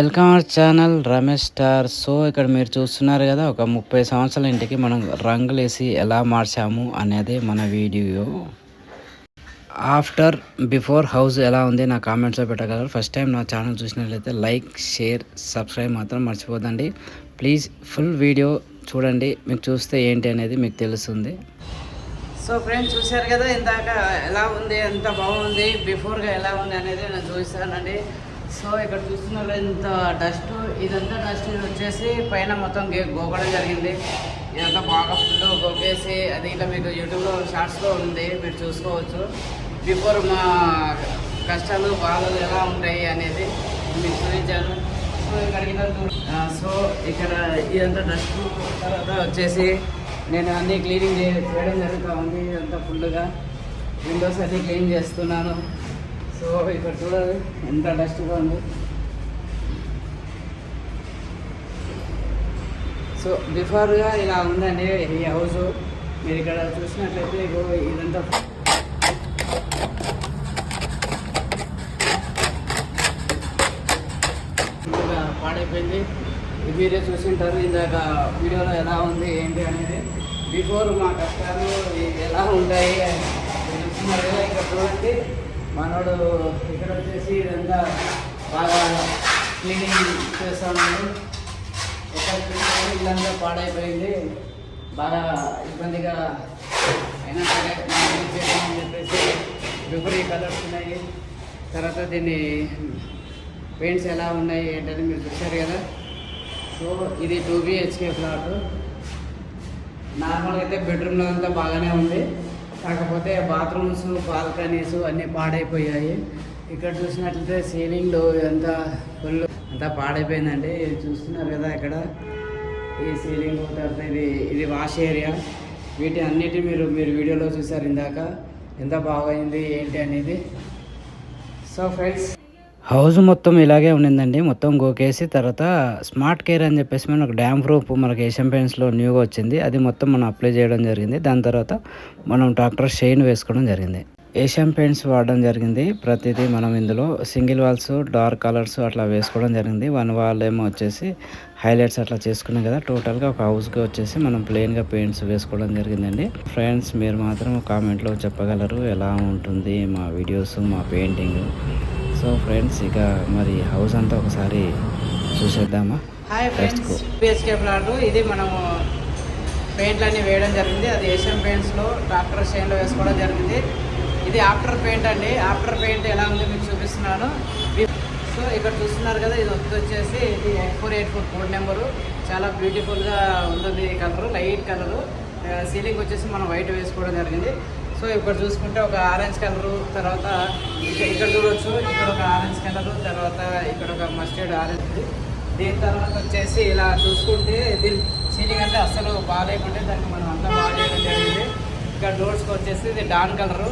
Welcome our channel Ramesh star. So ఇక్కడ మీరు చూస్తున్నారు కదా ఒక ముప్పై సంవత్సరాల ఇంటికి మనం రంగులేసి ఎలా మార్చాము అనేది మన వీడియో. ఆఫ్టర్ బిఫోర్ హౌస్ ఎలా ఉంది నా కామెంట్స్లో పెట్టగలరు. ఫస్ట్ టైం నా ఛానల్ చూసినట్లయితే లైక్ షేర్ సబ్స్క్రైబ్ మాత్రం మర్చిపోదండి. ప్లీజ్ ఫుల్ వీడియో చూడండి మీకు చూస్తే ఏంటి అనేది మీకు తెలుస్తుంది. సో ఫ్రెండ్స్ చూశారు కదా ఇందాక ఎలా ఉంది ఎంత బాగుంది బిఫోర్గా ఎలా ఉంది అనేది నేను చూస్తానండి సో ఇక్కడ చూస్తున్నారు ఇంత డస్ట్ ఇదంతా డస్ట్ వచ్చేసి పైన మొత్తం గే గోకడం జరిగింది. ఇదంతా బాగా ఫుల్ గోకేసి అది ఇట్లా మీకు యూట్యూబ్లో షార్ట్స్లో ఉంది మీరు చూసుకోవచ్చు. బిఫోర్ మా కష్టాలు బాధలు ఎలా ఉంటాయి అనేది మీకు చూపించాను. సో ఇక్కడ సో ఇక్కడ ఇదంతా డస్ట్ తర్వాత వచ్చేసి నేను అన్నీ క్లీనింగ్ చేయడం జరుగుతూ ఉంది ఇదంతా ఫుల్గా. విండోస్ అన్నీ క్లీన్ చేస్తున్నాను. సో ఇక్కడ చూడాలి ఎంత డస్ట్గా ఉంది. సో బిఫోర్గా ఇలా ఉందండి ఈ హౌస్. మీరు ఇక్కడ చూసినట్లయితే ఇగో ఇదంతా పాడైపోయింది. మీరే చూసింటారు. ఇందాక వీడియోలో ఎలా ఉంది ఏంటి అనేది. బిఫోర్ మా కష్టాలు ఎలా ఉంటాయి మనోడు ఇక్కడ వచ్చేసి ఇదంతా బాగా క్లీనింగ్ చేస్తున్నాడు ఎక్కడ చూసినా ఇల్లంతా పాడైపోయింది. బాగా ఇబ్బందిగా అయినా సరే మనం చెప్పేసి బిఫోర్ కలర్స్ ఉన్నాయి. తర్వాత దీన్ని పెయింట్స్ ఎలా ఉన్నాయి ఏంటని మీరు చూశారు కదా. సో ఇది టూ బిహెచ్కే ఫ్లాట్. నార్మల్గా అయితే బెడ్రూమ్లో అంతా బాగానే ఉంది. కాకపోతే బాత్రూమ్స్ బాల్కనీస్ అన్నీ పాడైపోయాయి. ఇక్కడ చూసినట్లయితే సీలింగ్లో ఎంత ఫుల్ అంతా పాడైపోయిందండి. ఇది చూస్తున్నారు కదా ఇక్కడ. ఈ సీలింగ్ తర్వాత ఇది ఇది వాష్ ఏరియా. వీటి అన్నిటి మీరు మీరు వీడియోలో చూసారు ఇందాక. ఎంత బాగైంది ఏంటి అనేది. సో ఫ్రెండ్స్ హౌస్ మొత్తం ఇలాగే ఉండిందండి. మొత్తం గోకేసి తర్వాత స్మార్ట్ కేర్ అని చెప్పేసి మనకు డ్యామ్ ప్రూఫ్ మనకి ఏషియన్ పెయింట్స్లో న్యూగా వచ్చింది. అది మొత్తం మనం అప్లై చేయడం జరిగింది. దాని తర్వాత మనం డాక్టర్ షైన్ వేసుకోవడం జరిగింది. ఏషియన్ పెయింట్స్ వాడడం జరిగింది. ప్రతిదీ మనం ఇందులో సింగిల్ వాల్స్ డార్క్ కలర్స్ అట్లా వేసుకోవడం జరిగింది. వన్ వాల్ ఏమో వచ్చేసి హైలైట్స్ అట్లా చేసుకున్నాం కదా. టోటల్గా ఒక హౌస్కి వచ్చేసి మనం ప్లెయిన్గా పెయింట్స్ వేసుకోవడం జరిగిందండి. ఫ్రెండ్స్ మీరు మాత్రం కామెంట్లో చెప్పగలరు. ఎలా ఉంటుంది మా వీడియోస్ మా పెయింటింగ్? సో ఫ్రెండ్స్ ఇక మరి హౌస్ అంతా ఒకసారి చూసేద్దామా? హాయ్ ఫ్రెండ్స్ పిహెచ్కే ఫ్లాట్ ఇది మనము పెయింట్లు అన్ని వేయడం జరిగింది. అది ఏషియన్ పెయింట్స్లో డాక్టర్ షైన్లో వేసుకోవడం జరిగింది. ఇది ఆఫ్టర్ పెయింట్ అండి. ఆఫ్టర్ పెయింట్ ఎలా ఉంది మీకు చూపిస్తున్నాను. సో ఇక్కడ చూస్తున్నారు కదా ఇది వచ్చి వచ్చేసి ఇది eight four eight four code number చాలా బ్యూటిఫుల్గా ఉంటుంది ఈ కలరు లైట్ కలరు సీలింగ్ వచ్చేసి మనం వైట్ వేసుకోవడం జరిగింది. సో ఇక్కడ చూసుకుంటే ఒక ఆరెంజ్ కలరు తర్వాత ఇక్కడ ఇక్కడ చూడొచ్చు ఇక్కడ ఒక ఆరెంజ్ కలరు తర్వాత ఇక్కడ ఒక మస్టర్డ్ ఆరెంజ్ దీని తర్వాత వచ్చేసి ఇలా చూసుకుంటే దీని సీలింగ్ అంటే అస్సలు బాగాలేకుంటే దానికి మనం అంతా బాగా జరిగింది. ఇక్కడ డోర్స్కి వచ్చేసి ఇది డాన్ కలరు.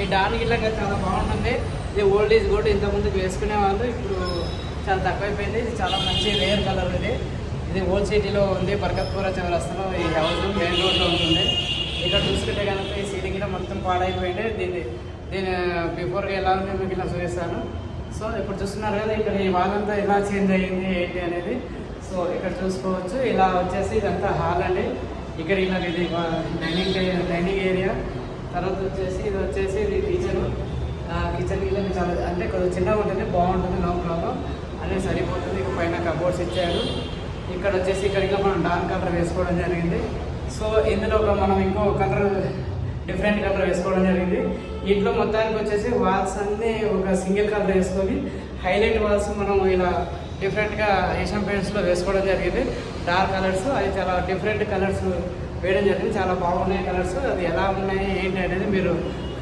ఈ డాన్ గిల్లగా చాలా బాగుంటుంది. ఇది ఓల్డ్ ఈజ్ గోల్డ్ ఇంతకుముందు వేసుకునే వాళ్ళు ఇప్పుడు చాలా తక్కువైపోయింది. ఇది చాలా మంచి రేర్ కలర్ ఇది. ఇది ఓల్డ్ సిటీలో ఉంది బర్కత్పుర చౌరస్తాలో ఈ హౌస్ మెయిన్ రోడ్లో ఉంటుంది. ఇక్కడ చూసుకుంటే కనుక ఈ సీలింగ్ కూడా మొత్తం పాడైపోయింది. దీన్ని దీని బిఫోర్గా ఎలా ఉంది మీకు ఇలా చూపిస్తాను. సో ఇప్పుడు చూస్తున్నారు కదా ఇక్కడ ఈ వాల్ అంతా ఎలా చేంజ్ అయ్యింది ఏంటి అనేది. సో ఇక్కడ చూసుకోవచ్చు. ఇలా వచ్చేసి ఇదంతా హాల్ అండి. ఇక్కడ ఇలా ఇది డైనింగ్ డైనింగ్ ఏరియా తర్వాత వచ్చేసి ఇది వచ్చేసి ఇది కిచెన్ కిచెన్ ఇలా చాలా అంటే కొంచెం చిన్నగా ఉంటుంది బాగుంటుంది నో ప్రాబ్లం అనేది సరిపోతుంది. ఇక పైన కబోర్డ్స్ ఇచ్చారు. ఇక్కడ వచ్చేసి ఇక్కడ ఇంకా మనం డార్క్ కలర్ వేసుకోవడం జరిగింది. సో ఇందులో మనం ఇంకో కలర్ డిఫరెంట్ కలర్ వేసుకోవడం జరిగింది. ఇంట్లో మొత్తానికి వచ్చేసి వాల్స్ అన్నీ ఒక సింగిల్ కలర్ వేసుకొని హైలైట్ వాల్స్ మనం ఇలా డిఫరెంట్గా ఏషియన్ పెయింట్స్లో వేసుకోవడం జరిగింది. డార్క్ కలర్స్ అది చాలా డిఫరెంట్ కలర్స్ వేయడం జరిగింది. చాలా బాగున్నాయి కలర్స్ అది ఎలా ఉన్నాయి ఏంటి అనేది మీరు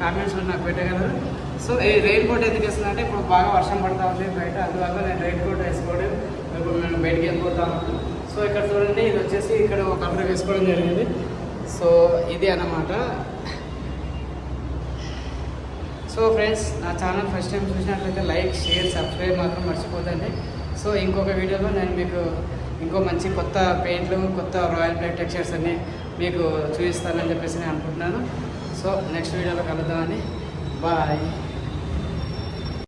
కామెంట్స్లో నాకు పెట్టగలరు. సో ఈ రెయిన్ కోట్ ఎందుకు వేస్తుందంటే ఇప్పుడు బాగా వర్షం పడతా ఉంది బయట. అందువల్ల నేను రెయిన్ కోట్ వేసుకోవడం ఇప్పుడు నేను బయటికి వెళ్ళిపోతాను సో ఇక్కడ చూడండి ఇది వచ్చేసి ఇక్కడ ఒక కలర్ వేసుకోవడం జరిగింది. సో ఇది అన్నమాట. సో ఫ్రెండ్స్ నా ఛానల్ ఫస్ట్ టైం చూసినట్లయితే లైక్ షేర్ సబ్స్క్రైబ్ మాత్రం మర్చిపోతండి సో ఇంకొక వీడియోలో నేను మీకు ఇంకో మంచి కొత్త పెయింట్లు కొత్త రాయల్ ప్లేట్ టెక్స్చర్స్ అన్ని మీకు చూపిస్తానని చెప్పేసి నేను అనుకుంటున్నాను. సో నెక్స్ట్ వీడియోలో కలుద్దామని. బాయ్.